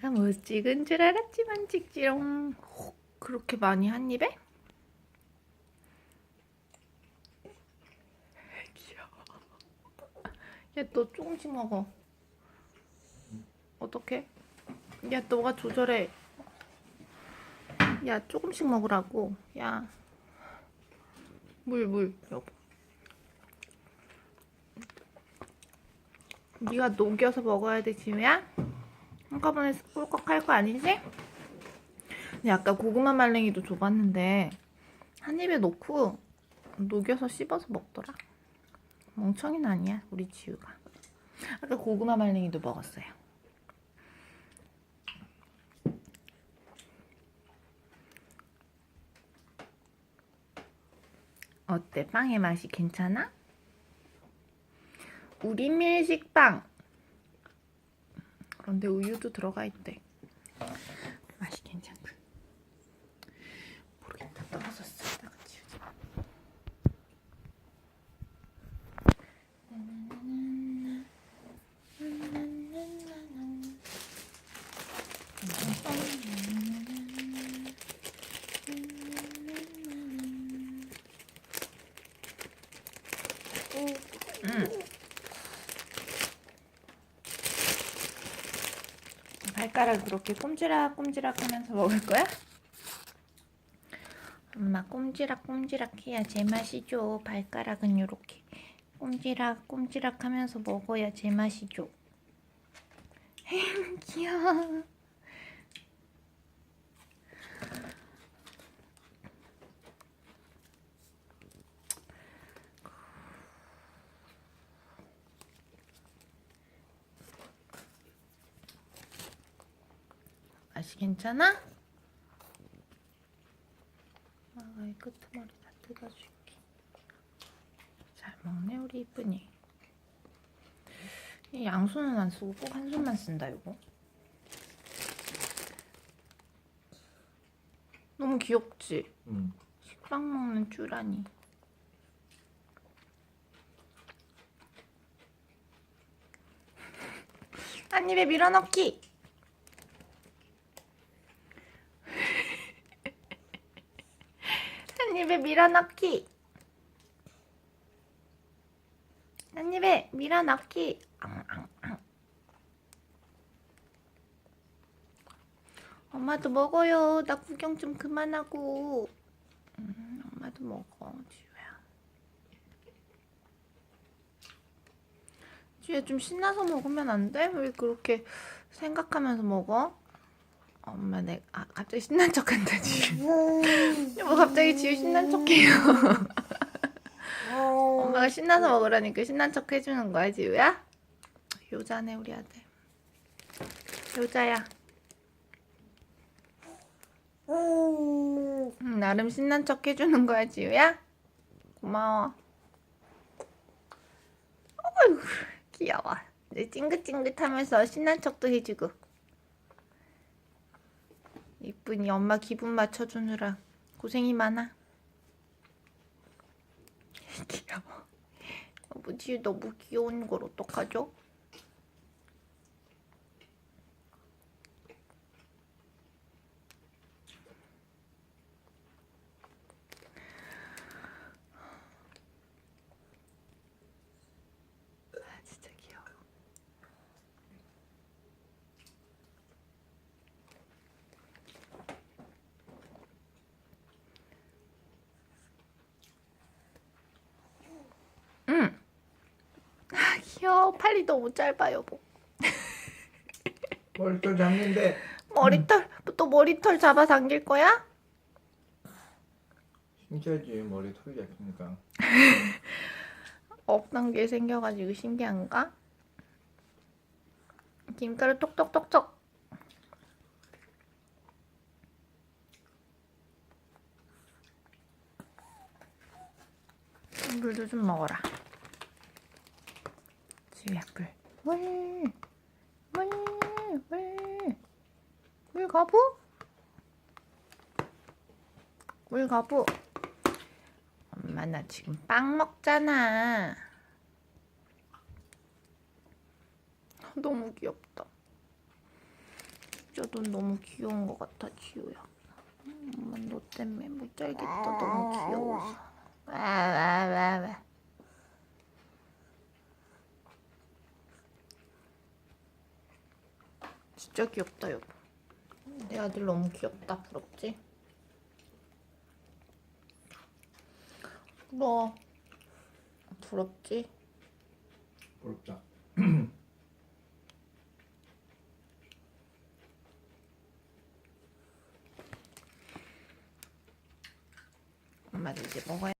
내가 못 찍은 줄 알았지만 찍지롱. 혹, 그렇게 많이 한 입에? 귀여워. 야, 너 조금씩 먹어. 어떡해? 야, 너가 조절해. 야, 조금씩 먹으라고. 야. 물, 물, 여보. 네가 녹여서 먹어야 돼, 지우야? 한꺼번에 꿀꺽 할 거 아니지? 근데 아까 고구마 말랭이도 줘봤는데 한 입에 넣고 녹여서 씹어서 먹더라. 멍청이는 아니야, 우리 지우가. 아까 고구마 말랭이도 먹었어요. 어때? 빵의 맛이 괜찮아? 우리 밀식빵. 그런데 우유도 들어가 있대. 맛이 괜찮군. 모르겠다. 떨어졌어. 이따가 치우자. 발가락 그렇게 꼼지락꼼지락 하면서 먹을 거야? 엄마 꼼지락꼼지락 해야 제맛이죠. 발가락은 이렇게 꼼지락꼼지락 하면서 먹어야 제맛이죠. 귀여워. 맛이 괜찮아? 아가 이 끄트머리 다 뜯어줄게. 잘 먹네 우리 이쁜이. 이 양손은 안 쓰고 꼭 한 손만 쓴다 이거. 너무 귀엽지? 응. 식빵 먹는 쭈라니. 한 입에 밀어넣기. 한 입에 밀어넣기. 한 입에 밀어넣기. 엄마도 먹어요. 나 구경 좀 그만하고. 음, 엄마도 먹어, 지우야. 지우야 좀 신나서 먹으면 안 돼? 왜 그렇게 생각하면서 먹어? 엄마 내 아, 갑자기 신난 척한다 지우. 여보 갑자기 지우 신난 척해요. 엄마가 신나서 먹으라니까 신난 척 해주는 거야 지우야? 효자네 우리 아들. 효자야. 응, 나름 신난 척 해주는 거야 지우야? 고마워. 어이구 귀여워. 찡긋찡긋하면서 신난 척도 해주고. 이쁜이 엄마 기분 맞춰주느라 고생이 많아. 귀여워. 지우 너무 귀여운 걸 어떡하죠? 아 진짜 귀여워. 응. 아 팔이 너무 짧아 여보. 머리털 잡는데 머리털 또 머리털 잡아 당길 거야? 신기하지 머리 털이 잡히니까 없던 게 생겨가지고 신기한가? 김가루 톡톡톡톡. 물도 좀 먹어라. 지우야 물. 물. 물. 물. 물 거부? 물 거부. 엄마 나 지금 빵 먹잖아. 너무 귀엽다. 진짜 넌 너무 귀여운 것 같아 지우야 음, 엄마 너 때문에 못 살겠다 너무 귀여워서 와 와 와 와 진짜 귀엽다 여보 내 아들 너무 귀엽다 부럽지? 부러워 부럽지? 부럽다. 엄마도 이제 먹어야